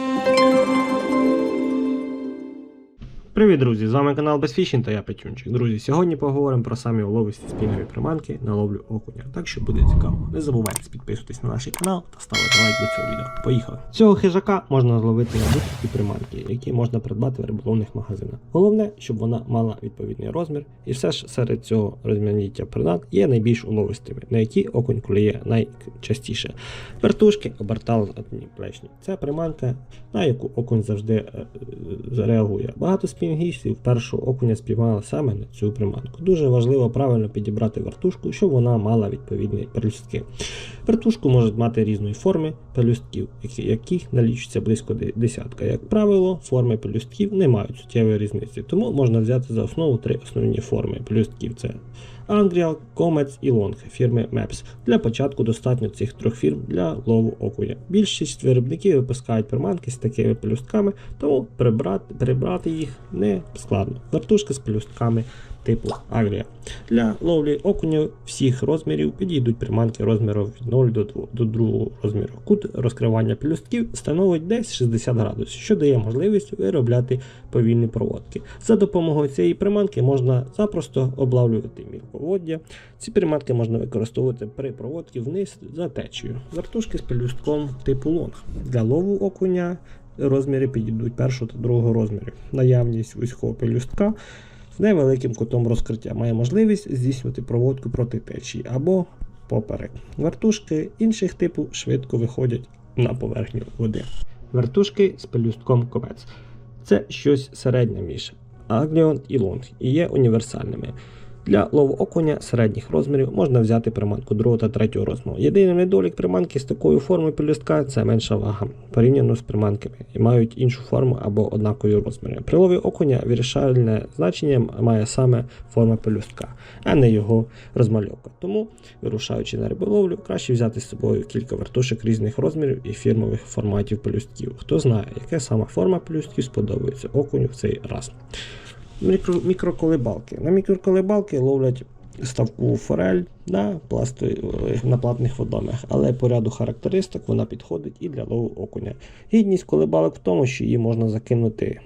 Thank you. Привіт, друзі! З вами канал Безфішін та я Петюнчик. Друзі, сьогодні поговоримо про самі уловисті спінгові приманки на ловлю окуня. Так що буде цікаво. Не забувайте підписуватись на наш канал та ставити лайк до цього відео. Поїхали! Цього хижака можна зловити на будь-які приманки, які можна придбати в риболовних магазинах. Головне, щоб вона мала відповідний розмір, і все ж серед цього розманіття принад є найбільш уловистими, на які окунь клює найчастіше. Вертушки, оберталні плечні. Це приманка, на яку окунь завжди е, е, реагує. Багато спінгістів першого окуня спіймали саме на цю приманку. Дуже важливо правильно підібрати вертушку, щоб вона мала відповідні пелюстки. Вертушку можуть мати різної форми пелюстків, яких налічується близько десятка. Як правило, форми пелюстків не мають суттєвої різниці, тому можна взяти за основу три основні форми пелюстків: це Angrial, Comets і Long фірми Maps. Для початку достатньо цих трьох фірм для лову окуня. Більшість виробників випускають приманки з такими пелюстками, тому прибрати, прибрати їх не складно. Вертушки з пелюстками типу Агрія. Для ловлі окуня всіх розмірів підійдуть приманки розміру від 0 до 2, до 2 розміру. Кут розкривання пелюстків становить десь 60 градусів, що дає можливість виробляти повільні проводки. За допомогою цієї приманки можна запросто облавлювати мілководдя. Ці приманки можна використовувати при проводці вниз за течією. Вертушки з пелюстком типу лонг. Для лову окуня розміри підійдуть першого та другого розмірів. Наявність вузького пелюстка з невеликим кутом розкриття має можливість здійснювати проводку проти течії або поперек. Вертушки інших типів швидко виходять на поверхню води. Вертушки з пелюстком комець. Це щось середнє між Агліон і Лонг і є універсальними. Для лову окуня середніх розмірів можна взяти приманку другого та третього розміру. Єдиний недолік приманки з такою формою пелюстка це менша вага порівняно з приманками і мають іншу форму або однакові розміри. При лові окуня вирішальне значення має саме форма пелюстка, а не його розмальовка. Тому, вирушаючи на риболовлю, краще взяти з собою кілька вертушок різних розмірів і фірмових форматів пелюстків. Хто знає, яка сама форма пелюстків сподобається окуню в цей раз. Мікро, мікроколебалки. На мікроколебалки ловлять ставку форель на, пласту, на платних водомах, але по ряду характеристик вона підходить і для лову окуня. Гідність колебалок в тому, що її можна закинути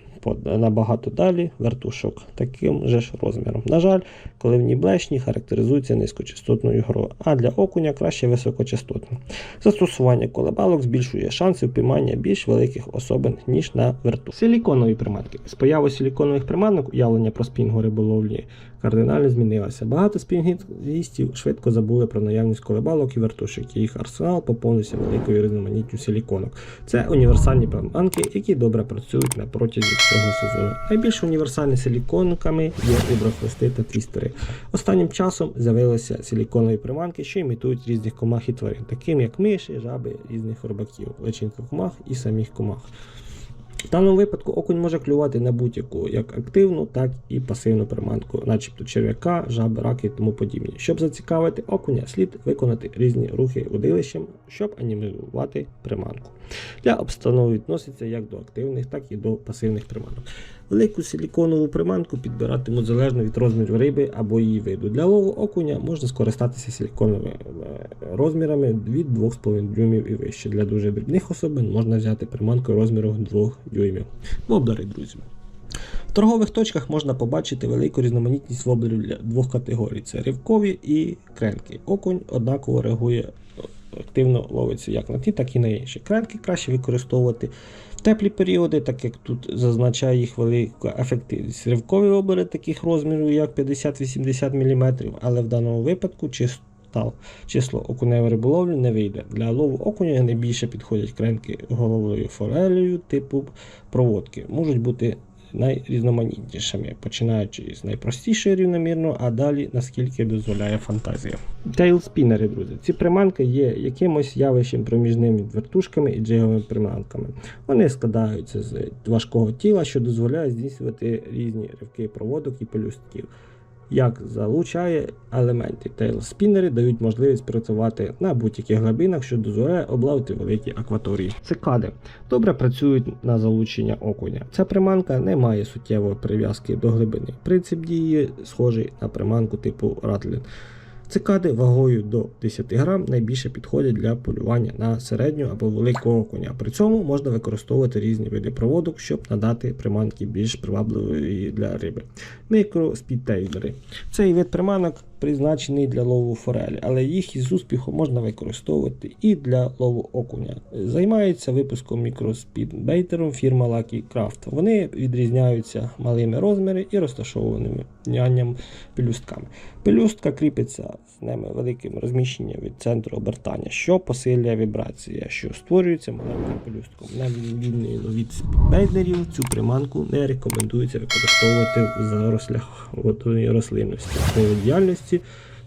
набагато далі вертушок таким же ж розміром. На жаль, коливні блешні характеризуються низькочастотною грою, а для окуня краще високочастотно. Застосування колебалок збільшує шанси впіймання більш великих особин, ніж на верту. Силіконові приманки. З появою силіконових приманок уявлення про спінгу риболовлі кардинально змінилося. Багато спінгістів швидко забули про наявність колебалок і вертушок, їх арсенал поповнився великою різноманіттю силіконок. Це універсальні приманки, які добре працюють на протязі всього сезону. Найбільш універсальними силіконками є віброхвости та твістери. Останнім часом з'явилися силіконові приманки, що імітують різних комах і тварин, таким як миші, жаби, різних рибаків, личинка комах і самих комах. В даному випадку окунь може клювати на будь-яку як активну, так і пасивну приманку, начебто черв'яка, жаби, раки і тому подібні. Щоб зацікавити окуня, слід виконати різні рухи водилищем, щоб анімувати приманку. Для обстанов відноситься як до активних, так і до пасивних приманок. Велику силіконову приманку підбиратимуть залежно від розміру риби або її виду. Для лову окуня можна скористатися силіконовими е, розмірами від 2,5 дюймів і вище. Для дуже дрібних особин можна взяти приманку розміру 2 дюймів. Воблери, друзі. В торгових точках можна побачити велику різноманітність воблерів для двох категорій: це ривкові і кренки. Окунь однаково реагує е, активно ловиться як на ті, так і на інші. Кренки краще використовувати в теплі періоди, так як тут зазначає їх велика ефективність. Ривкові воблери таких розмірів, як 50-80 мм, але в даному випадку чисто став. Число окуневої риболовлі не вийде. Для лову окуня найбільше підходять кренки головою форелею типу проводки. Можуть бути найрізноманітнішими, починаючи з найпростішої рівномірно, а далі наскільки дозволяє фантазія. Тейлспінери, друзі. Ці приманки є якимось явищем проміжним між вертушками і джиговими приманками. Вони складаються з важкого тіла, що дозволяє здійснювати різні ривки проводок і пелюстків. Як залучає елементи тейлспінери дають можливість працювати на будь-яких глибинах, що дозволяє облавити великі акваторії. Цикади добре працюють на залучення окуня. Ця приманка не має суттєвої прив'язки до глибини. Принцип дії схожий на приманку типу Ратлін. Цикади вагою до 10 грам найбільше підходять для полювання на середню або великого коня. При цьому можна використовувати різні види проводок, щоб надати приманки більш привабливої для риби. Мікроспідтейдери. Цей вид приманок призначений для лову форелі, але їх із успіхом можна використовувати і для лову окуня. Займається випуском мікроспідбейтером фірма Lucky Craft. Вони відрізняються малими розмірами і розташованими нянням пелюстками. Пелюстка кріпиться з ними великим розміщенням від центру обертання, що посилює вібрація, що створюється маленьким пелюстком. На відміну від спідбейдерів, цю приманку не рекомендується використовувати в зарослях рослинності. Основою діяльності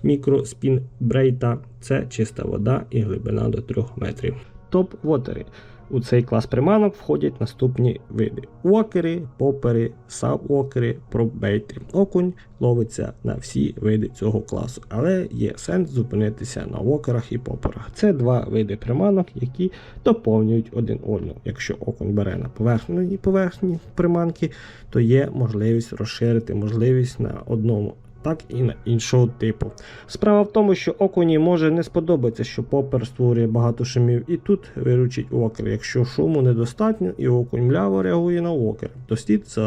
мікроспінбрейта це чиста вода і глибина до 3 метрів. Топ-вотери. У цей клас приманок входять наступні види: вокери, попери, саб-вокери, пробейти. Окунь ловиться на всі види цього класу, але є сенс зупинитися на вокерах і поперах. Це два види приманок, які доповнюють один одного. Якщо окунь бере на поверхні поверхні приманки, то є можливість розширити можливість на одному. Так і на іншого типу. Справа в тому, що окуні може не сподобатися, що попер створює багато шумів, і тут виручить окер. Якщо шуму недостатньо і окунь мляво реагує на окер, то слід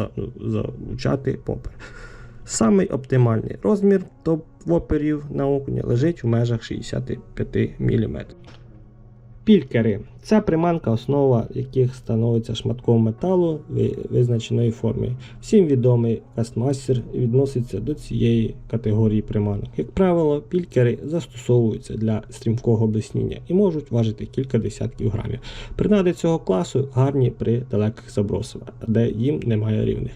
залучати попер. Самий оптимальний розмір топ-воперів на окуня лежить в межах 65 мм. Пількери це приманка, основа яких становиться шматком металу визначеної форми. Всім відомий кастмастер відноситься до цієї категорії приманок. Як правило, пількери застосовуються для стрімкого блисніння і можуть важити кілька десятків грамів. Принади цього класу гарні при далеких забросах, де їм немає рівних.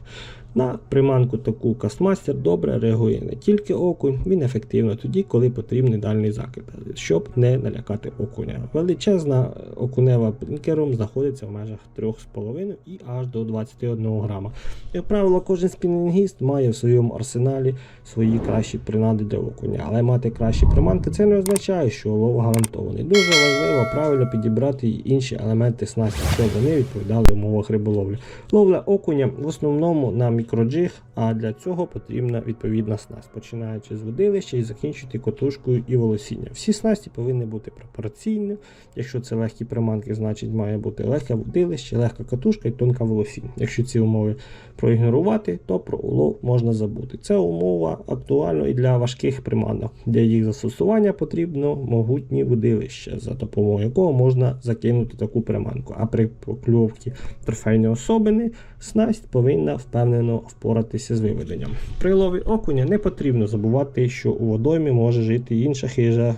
На приманку таку кастмастер добре реагує не тільки окунь, він ефективно тоді, коли потрібний дальний закид, щоб не налякати окуня. Величезна окунева пінкером знаходиться в межах 3,5 і аж до 21 грама. Як правило, кожен спінінгіст має в своєму арсеналі свої кращі принади для окуня, але мати кращі приманки це не означає, що лов гарантований. Дуже важливо правильно підібрати й інші елементи снасті, щоб вони відповідали умовах риболовлі. Ловля окуня в основному на мікроджиг, а для цього потрібна відповідна снасть, починаючи з водилища і закінчуючи котушкою і волосіння. Всі снасті повинні бути пропорційні. Якщо це легкі приманки, значить має бути легке водилище, легка катушка і тонка волосіння. Якщо ці умови проігнорувати, то про улов можна забути. Це умова актуальна і для важких приманок. Для їх застосування потрібно могутні водилища, за допомогою якого можна закинути таку приманку. А при покльовці трофейної особини снасть повинна впевнено впоратися з виведенням. При лові окуня не потрібно забувати, що у водоймі може жити інша хижа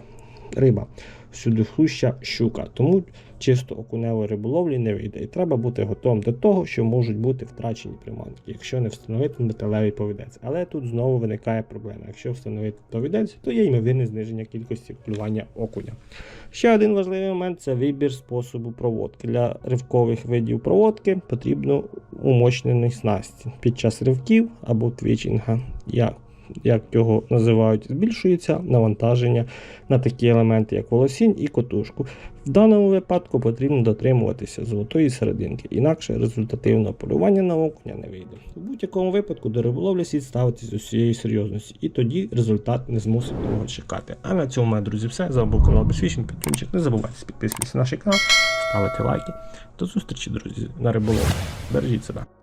риба, сюдохлюща щука. Тому чисто окуневої риболовлі не вийде. І треба бути готовим до того, що можуть бути втрачені приманки, якщо не встановити металевий повідець. Але тут знову виникає проблема. Якщо встановити повідець, то є ймовірне зниження кількості клювання окуня. Ще один важливий момент це вибір способу проводки. Для ривкових видів проводки потрібно умощнений снасті. Під час ривків або твічинга, як, як його називають, збільшується навантаження на такі елементи, як волосінь і котушку. В даному випадку потрібно дотримуватися золотої серединки, інакше результативного полювання на окуня не вийде. У будь-якому випадку до риболовлі слід ставитися з усією серйозністю, і тоді результат не змусить довго чекати. А на цьому, мої друзі, все. З вами був канал Безфішінг, Петюнчик. Не забувайте підписуватися на наш канал, ставити лайки. До зустрічі, друзі, на риболовлі. Бережіть себе.